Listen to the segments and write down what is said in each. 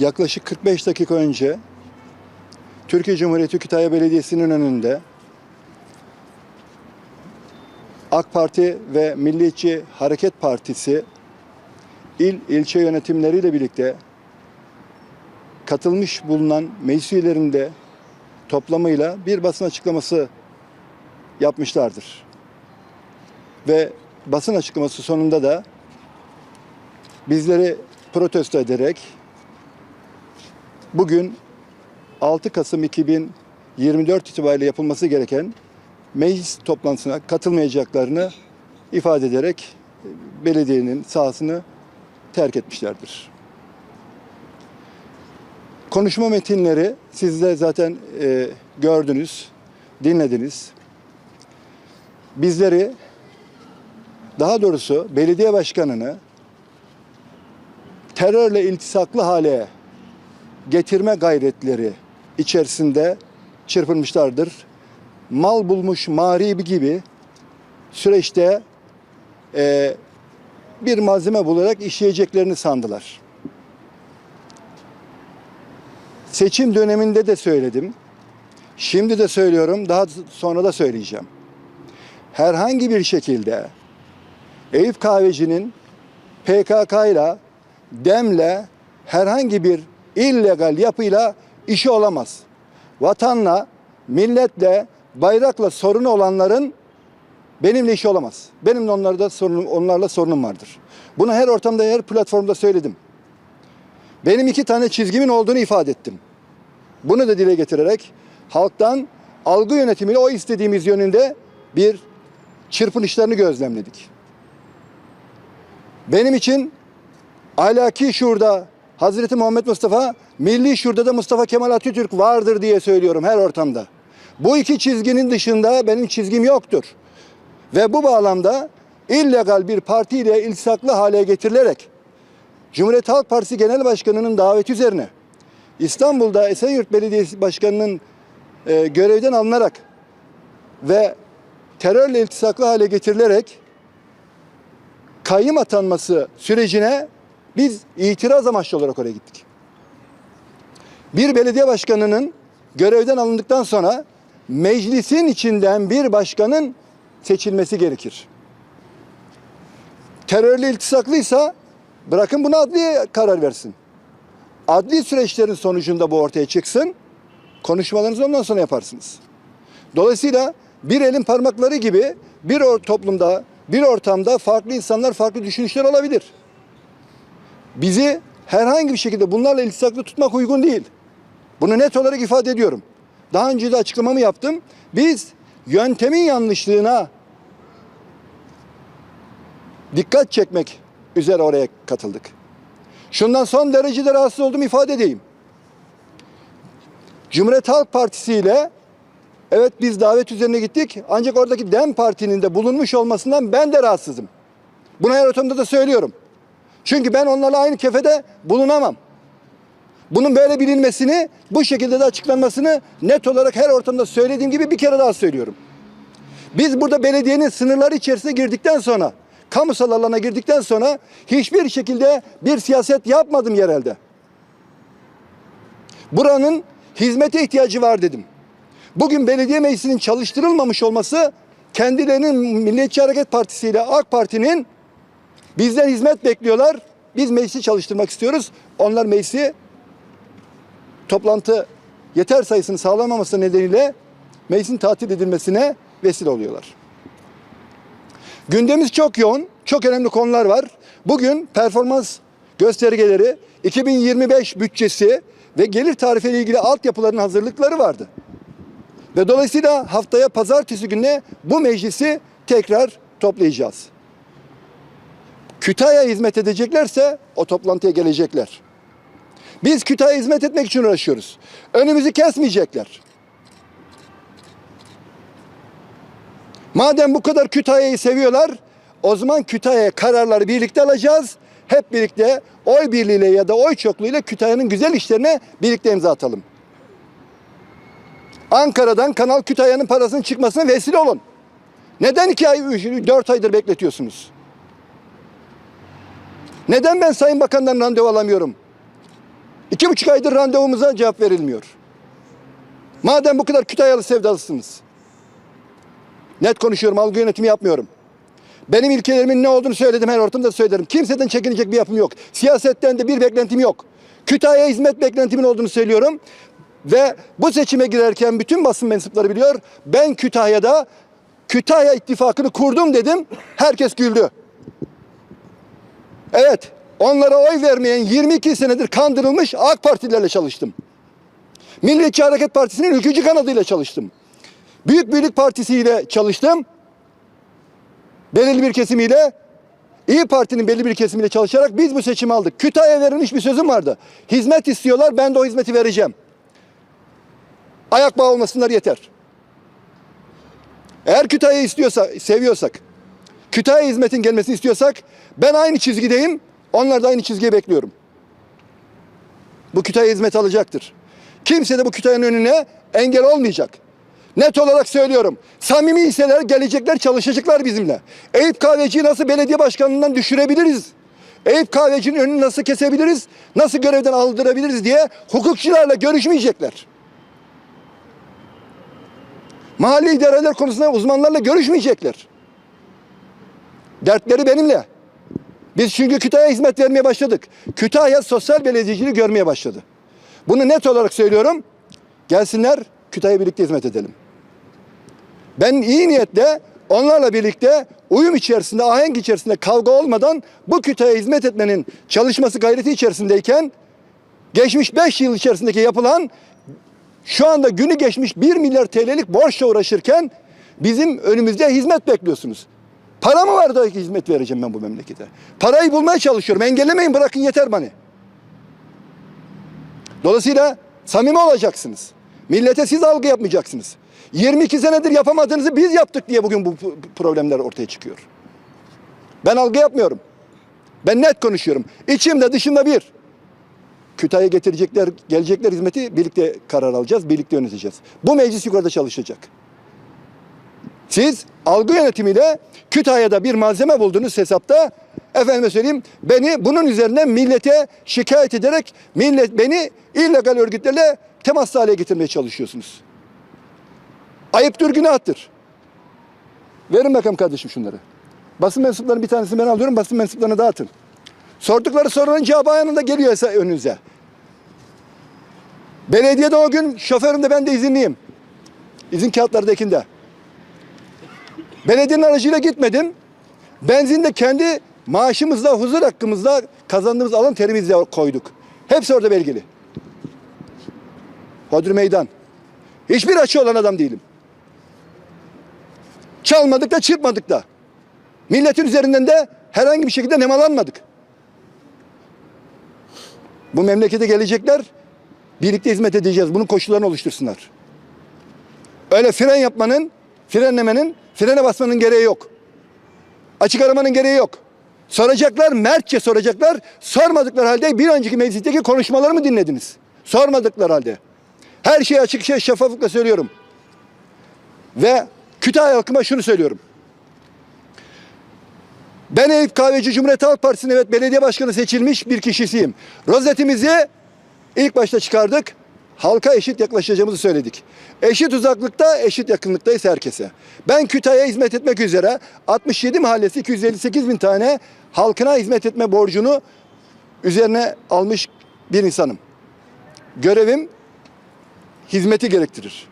yaklaşık 45 dakika önce Türkiye Cumhuriyeti Kütahya Belediyesi'nin önünde AK Parti ve Milliyetçi Hareket Partisi il ilçe yönetimleriyle birlikte katılmış bulunan meclis üyelerinde toplamıyla bir basın açıklaması yapmışlardır. Ve basın açıklaması sonunda da bizleri protesto ederek bugün 6 Kasım 2024 itibariyle yapılması gereken meclis toplantısına katılmayacaklarını ifade ederek belediyenin sahasını terk etmişlerdir. Konuşma metinleri siz de zaten e, gördünüz, dinlediniz. Bizleri daha doğrusu belediye başkanını terörle iltisaklı hale getirme gayretleri içerisinde çırpınmışlardır. Mal bulmuş mağribi gibi süreçte e, bir malzeme bularak işleyeceklerini sandılar. Seçim döneminde de söyledim. Şimdi de söylüyorum, daha sonra da söyleyeceğim. Herhangi bir şekilde Eyüp Kahveci'nin PKK ile DEM'le herhangi bir illegal yapıyla işi olamaz. Vatanla, milletle, bayrakla sorunu olanların benimle işi olamaz. Benim de onlarda sorunum, onlarla sorunum vardır. Bunu her ortamda, her platformda söyledim. Benim iki tane çizgimin olduğunu ifade ettim. Bunu da dile getirerek halktan algı yönetimiyle o istediğimiz yönünde bir çırpınışlarını gözlemledik. Benim için ahlaki şurada Hazreti Muhammed Mustafa, milli şurada da Mustafa Kemal Atatürk vardır diye söylüyorum her ortamda. Bu iki çizginin dışında benim çizgim yoktur. Ve bu bağlamda illegal bir partiyle iltisaklı hale getirilerek Cumhuriyet Halk Partisi Genel Başkanı'nın daveti üzerine İstanbul'da Esenyurt Belediyesi Başkanı'nın e, görevden alınarak ve terörle iltisaklı hale getirilerek kayyım atanması sürecine biz itiraz amaçlı olarak oraya gittik. Bir belediye başkanının görevden alındıktan sonra meclisin içinden bir başkanın seçilmesi gerekir. Terörle iltisaklıysa bırakın bunu adliye karar versin. Adli süreçlerin sonucunda bu ortaya çıksın. Konuşmalarınızı ondan sonra yaparsınız. Dolayısıyla bir elin parmakları gibi bir toplumda, bir ortamda farklı insanlar, farklı düşünüşler olabilir. Bizi herhangi bir şekilde bunlarla iltisaklı tutmak uygun değil. Bunu net olarak ifade ediyorum. Daha önce de açıklamamı yaptım. Biz yöntemin yanlışlığına dikkat çekmek üzere oraya katıldık. Şundan son derecede rahatsız olduğumu ifade edeyim. Cumhuriyet Halk Partisi ile evet biz davet üzerine gittik ancak oradaki DEM Parti'nin de bulunmuş olmasından ben de rahatsızım. Bunu her ortamda da söylüyorum. Çünkü ben onlarla aynı kefede bulunamam. Bunun böyle bilinmesini, bu şekilde de açıklanmasını net olarak her ortamda söylediğim gibi bir kere daha söylüyorum. Biz burada belediyenin sınırları içerisine girdikten sonra, kamusal alana girdikten sonra hiçbir şekilde bir siyaset yapmadım yerelde. Buranın hizmete ihtiyacı var dedim. Bugün belediye meclisinin çalıştırılmamış olması kendilerinin Milliyetçi Hareket Partisi ile AK Parti'nin bizden hizmet bekliyorlar. Biz meclisi çalıştırmak istiyoruz. Onlar meclisi toplantı yeter sayısını sağlamaması nedeniyle meclisin tatil edilmesine vesile oluyorlar. Gündemimiz çok yoğun, çok önemli konular var. Bugün performans göstergeleri, 2025 bütçesi ve gelir tarifi ile ilgili altyapıların hazırlıkları vardı. Ve dolayısıyla haftaya pazartesi gününe bu meclisi tekrar toplayacağız. Kütahya'ya hizmet edeceklerse o toplantıya gelecekler. Biz Kütahya'ya hizmet etmek için uğraşıyoruz. Önümüzü kesmeyecekler. Madem bu kadar Kütahya'yı seviyorlar, o zaman Kütahya'ya kararları birlikte alacağız. Hep birlikte oy birliğiyle ya da oy çokluğuyla Kütahya'nın güzel işlerine birlikte imza atalım. Ankara'dan Kanal Kütahya'nın parasının çıkmasına vesile olun. Neden iki ay, üç, dört aydır bekletiyorsunuz? Neden ben Sayın Bakan'dan randevu alamıyorum? İki buçuk aydır randevumuza cevap verilmiyor. Madem bu kadar Kütahyalı sevdalısınız. Net konuşuyorum, algı yönetimi yapmıyorum. Benim ilkelerimin ne olduğunu söyledim her ortamda söylerim. Kimseden çekinecek bir yapım yok. Siyasetten de bir beklentim yok. Kütahya hizmet beklentimin olduğunu söylüyorum. Ve bu seçime girerken bütün basın mensupları biliyor. Ben Kütahya'da Kütahya ittifakını kurdum dedim. Herkes güldü. Evet, onlara oy vermeyen 22 senedir kandırılmış AK Partililerle çalıştım. Milliyetçi Hareket Partisi'nin ülkücü kanadıyla çalıştım. Büyük Birlik Partisi ile çalıştım. Belirli bir kesimiyle İyi Parti'nin belli bir kesimiyle çalışarak biz bu seçimi aldık. Kütahya verilmiş bir sözüm vardı. Hizmet istiyorlar, ben de o hizmeti vereceğim. Ayak bağı olmasınlar yeter. Eğer Kütahya'yı istiyorsa, seviyorsak, Kütahya hizmetin gelmesini istiyorsak ben aynı çizgideyim. Onlar da aynı çizgiye bekliyorum. Bu Kütahya hizmet alacaktır. Kimse de bu Kütahya'nın önüne engel olmayacak. Net olarak söylüyorum. Samimi hisseler gelecekler çalışacaklar bizimle. Eyüp Kahveci'yi nasıl belediye başkanlığından düşürebiliriz? Eyüp Kahveci'nin önünü nasıl kesebiliriz? Nasıl görevden aldırabiliriz diye hukukçularla görüşmeyecekler. Mahalle idareler konusunda uzmanlarla görüşmeyecekler. Dertleri benimle. Biz çünkü Kütahya hizmet vermeye başladık. Kütahya sosyal belediyeciliği görmeye başladı. Bunu net olarak söylüyorum. Gelsinler Kütahya birlikte hizmet edelim. Ben iyi niyetle onlarla birlikte uyum içerisinde, ahenk içerisinde kavga olmadan bu Kütahya'ya hizmet etmenin çalışması gayreti içerisindeyken geçmiş 5 yıl içerisindeki yapılan şu anda günü geçmiş 1 milyar TL'lik borçla uğraşırken bizim önümüzde hizmet bekliyorsunuz. Para mı var da hizmet vereceğim ben bu memlekete? Parayı bulmaya çalışıyorum. Engellemeyin bırakın yeter bana. Dolayısıyla samimi olacaksınız. Millete siz algı yapmayacaksınız. 22 senedir yapamadığınızı biz yaptık diye bugün bu problemler ortaya çıkıyor. Ben algı yapmıyorum. Ben net konuşuyorum. İçimde dışımda bir. Kütahya getirecekler, gelecekler hizmeti birlikte karar alacağız, birlikte yöneteceğiz. Bu meclis yukarıda çalışacak. Siz algı yönetimiyle Kütahya'da bir malzeme buldunuz hesapta. Efendime söyleyeyim beni bunun üzerinden millete şikayet ederek millet beni illegal örgütlerle temas hale getirmeye çalışıyorsunuz. Ayıptır günahtır. Verin bakalım kardeşim şunları. Basın mensuplarının bir tanesini ben alıyorum basın mensuplarına dağıtın. Sordukları sorunun cevabı anında geliyor önünüze. Belediyede o gün şoförüm de ben de izinliyim. İzin kağıtları da ekinde. Belediyenin aracıyla gitmedim. Benzin de kendi maaşımızla, huzur hakkımızla kazandığımız alın terimizle koyduk. Hepsi orada belgeli. Hodri meydan. Hiçbir açı olan adam değilim. Çalmadık da çırpmadık da. Milletin üzerinden de herhangi bir şekilde nemalanmadık. Bu memlekete gelecekler, birlikte hizmet edeceğiz. Bunun koşullarını oluştursunlar. Öyle fren yapmanın, frenlemenin, frene basmanın gereği yok. Açık aramanın gereği yok. Soracaklar, mertçe soracaklar. Sormadıkları halde bir önceki meclisteki konuşmalarımı dinlediniz. Sormadıkları halde. Her şeyi açık şey şeffaflıkla söylüyorum. Ve Kütahya halkıma şunu söylüyorum. Ben Eyüp Kahveci Cumhuriyet Halk Partisi'nin evet belediye başkanı seçilmiş bir kişisiyim. Rozetimizi ilk başta çıkardık. Halka eşit yaklaşacağımızı söyledik. Eşit uzaklıkta, eşit yakınlıktayız herkese. Ben Kütahya'ya hizmet etmek üzere 67 mahallesi 258 bin tane halkına hizmet etme borcunu üzerine almış bir insanım. Görevim hizmeti gerektirir.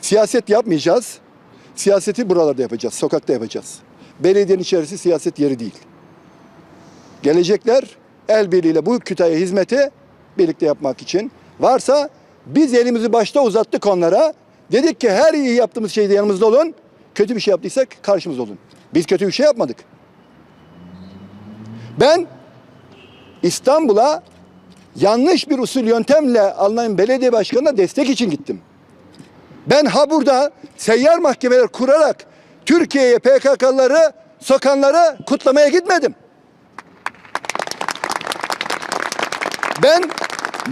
Siyaset yapmayacağız. Siyaseti buralarda yapacağız, sokakta yapacağız. Belediyenin içerisi siyaset yeri değil. Gelecekler el birliğiyle bu Kütahya hizmeti birlikte yapmak için. Varsa biz elimizi başta uzattık onlara. Dedik ki her iyi yaptığımız şeyde yanımızda olun. Kötü bir şey yaptıysak karşımızda olun. Biz kötü bir şey yapmadık. Ben İstanbul'a yanlış bir usul yöntemle alınan belediye başkanına destek için gittim. Ben ha burada seyyar mahkemeler kurarak Türkiye'ye PKK'ları sokanları kutlamaya gitmedim. Ben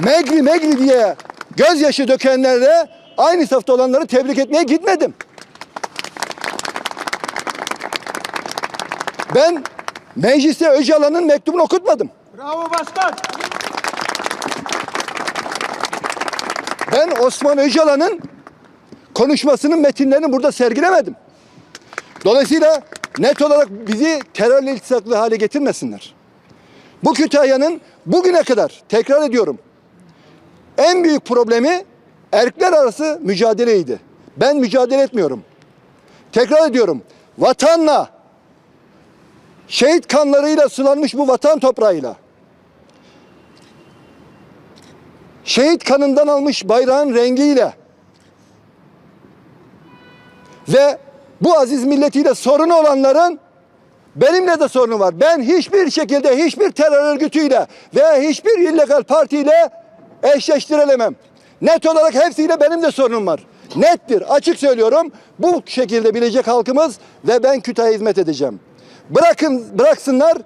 Megri Megri diye gözyaşı dökenlerle aynı safta olanları tebrik etmeye gitmedim. Ben mecliste Öcalan'ın mektubunu okutmadım. Bravo başkan. Ben Osman Öcalan'ın konuşmasının metinlerini burada sergilemedim. Dolayısıyla net olarak bizi terörle iltisaklı hale getirmesinler. Bu Kütahya'nın bugüne kadar tekrar ediyorum en büyük problemi erkekler arası mücadeleydi. Ben mücadele etmiyorum. Tekrar ediyorum. Vatanla şehit kanlarıyla sulanmış bu vatan toprağıyla şehit kanından almış bayrağın rengiyle ve bu aziz milletiyle sorunu olanların benimle de sorunu var. Ben hiçbir şekilde hiçbir terör örgütüyle veya hiçbir illegal partiyle eşleştirilemem. Net olarak hepsiyle benim de sorunum var. Nettir, açık söylüyorum. Bu şekilde bilecek halkımız ve ben Kütahya'ya hizmet edeceğim. Bırakın, bıraksınlar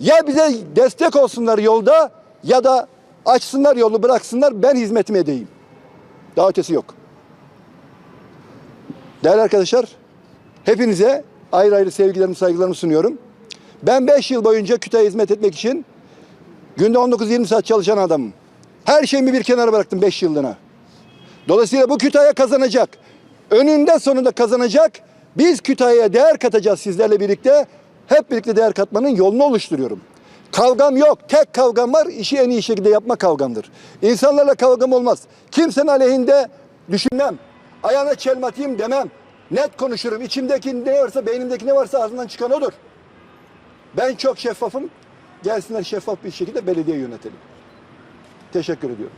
ya bize destek olsunlar yolda ya da açsınlar yolu bıraksınlar ben hizmetimi edeyim. Daha ötesi yok. Değerli arkadaşlar, hepinize ayrı ayrı sevgilerimi, saygılarımı sunuyorum. Ben 5 yıl boyunca Kütahya'ya hizmet etmek için günde 19-20 saat çalışan adamım. Her şeyimi bir kenara bıraktım 5 yıllığına. Dolayısıyla bu Kütahya kazanacak. Önünde sonunda kazanacak. Biz Kütahya'ya değer katacağız sizlerle birlikte. Hep birlikte değer katmanın yolunu oluşturuyorum. Kavgam yok. Tek kavgam var. İşi en iyi şekilde yapma kavgamdır. İnsanlarla kavgam olmaz. Kimsenin aleyhinde düşünmem. Ayağına çelme atayım demem. Net konuşurum. İçimdeki ne varsa, beynimdeki ne varsa ağzından çıkan odur. Ben çok şeffafım. Gelsinler şeffaf bir şekilde belediye yönetelim. Teşekkür ediyorum.